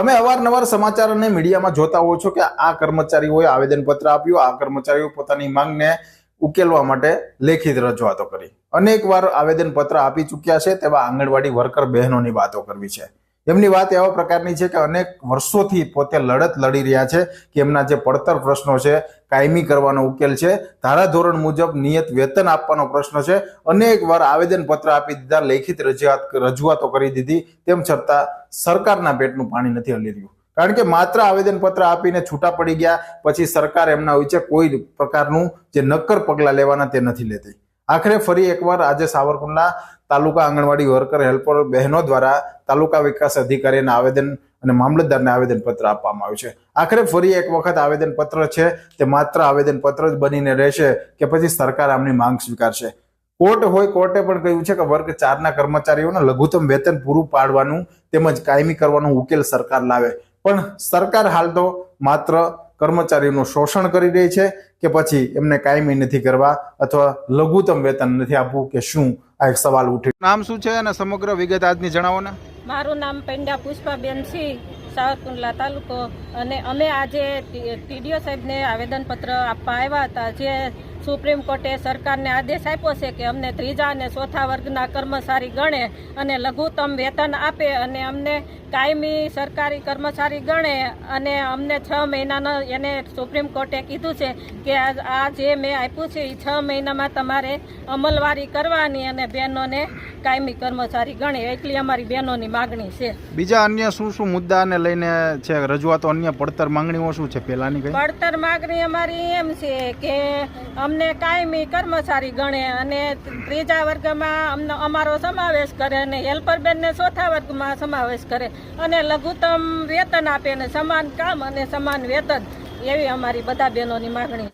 તમે અવારનવાર સમાચાર અને મીડિયામાં જોતા હો છો કે આ કર્મચારીઓએ આવેદનપત્ર આપ્યું, આ કર્મચારીઓ પોતાની માંગને ઉકેલવા માટે લેખિત રજૂઆતો કરી. અનેક વાર આવેદનપત્ર આપી ચૂક્યા છે તેવા આંગણવાડી વર્કર બહેનોની વાતો કરવી છે. એમની વાત એવા પ્રકારની છે કે અનેક વર્ષોથી પોતે લડત લડી રહ્યા છે કે એમના જે પડતર પ્રશ્નો છે, કાયમી કરવાનો ઉકેલ છે, ધારાધોરણ મુજબ નિયત વેતન આપવાનો પ્રશ્ન છે. અનેક વાર આવેદનપત્ર આપી દીધા, લેખિત રજૂઆત રજૂઆતો કરી દીધી. તેમ છતાં સરકારના પેટનું પાણી નથી હલી રહ્યું. કારણ કે માત્ર આવેદનપત્ર આપીને છૂટા પડી ગયા, પછી સરકાર એમના વિશે કોઈ પ્રકારનું જે નક્કર પગલાં લેવાના તે નથી લેતી. આખરે ફરી એકવાર આજે સાવરકુંડલા તાલુકા આંગણવાડી વર્કર, હેલ્પર બહેનો દ્વારા તાલુકા વિકાસ અધિકારીને આવેદન અને મામલતદારને આવેદનપત્ર આપવામાં આવ્યું છે. આખરે ફરી એક વખત આવેદનપત્ર છે, તે માત્ર આવેદનપત્ર જ બનીને રહેશે કે પછી સરકાર આમની માંગ સ્વીકારશે? કોર્ટ હોય કોર્ટે પણ કહ્યું છે કે વર્ગ ચારના કર્મચારીઓને લઘુત્તમ વેતન પૂરું પાડવાનું તેમજ કાયમી કરવાનો ઉકેલ સરકાર લાવે. પણ સરકાર હાલ તો માત્ર કર્મચારીઓનું શોષણ કરી રહી છે કે પછી એમને કાયમી નથી કરવા અથવા લઘુત્તમ વેતન નથી આપવું કે શું? આ એક સવાલ ઉઠે નામ શું છે અને સમગ્ર વિગત આજની જણાવો ને મારું નામ પેંડા પુષ્પાબેન સિંહ સાવરકુંડલા તાલુકો. અને અમે આજે ટીડીઓ સાહેબને આવેદનપત્ર આપવા આવ્યા હતા જે સુપ્રીમ કોર્ટે સરકારને આદેશ આપ્યો છે કે અમને ત્રીજા અને ચોથા વર્ગના કર્મચારી ગણે અને લઘુત્તમ વેતન આપે અને અમને કાયમી સરકારી કર્મચારી ગણે અને અમને છ મહિનાનો એને સુપ્રીમ કોર્ટે કીધું છે કે આ જે મેં આપ્યું છે એ છ મહિનામાં તમારે અમલવારી કરવાની અને બહેનોને કાયમી કર્મચારી ગણે એટલી અમારી બહેનોની માગણી છે. બીજા અન્ય શું શું મુદ્દાને લઈને છે? રજૂઆતો અન્ય પડતર માંગણીઓ શું છે? પહેલાની પડતર માગણી અમારી એમ છે કે અમને કાયમી કર્મચારી ગણે અને ત્રીજા વર્ગમાં અમને અમારો સમાવેશ કરે અને હેલ્પર બેનને ચોથા વર્ગમાં સમાવેશ કરે અને લઘુત્તમ વેતન આપે અને સમાન કામ અને સમાન વેતન, એવી અમારી બધા બહેનોની માગણી.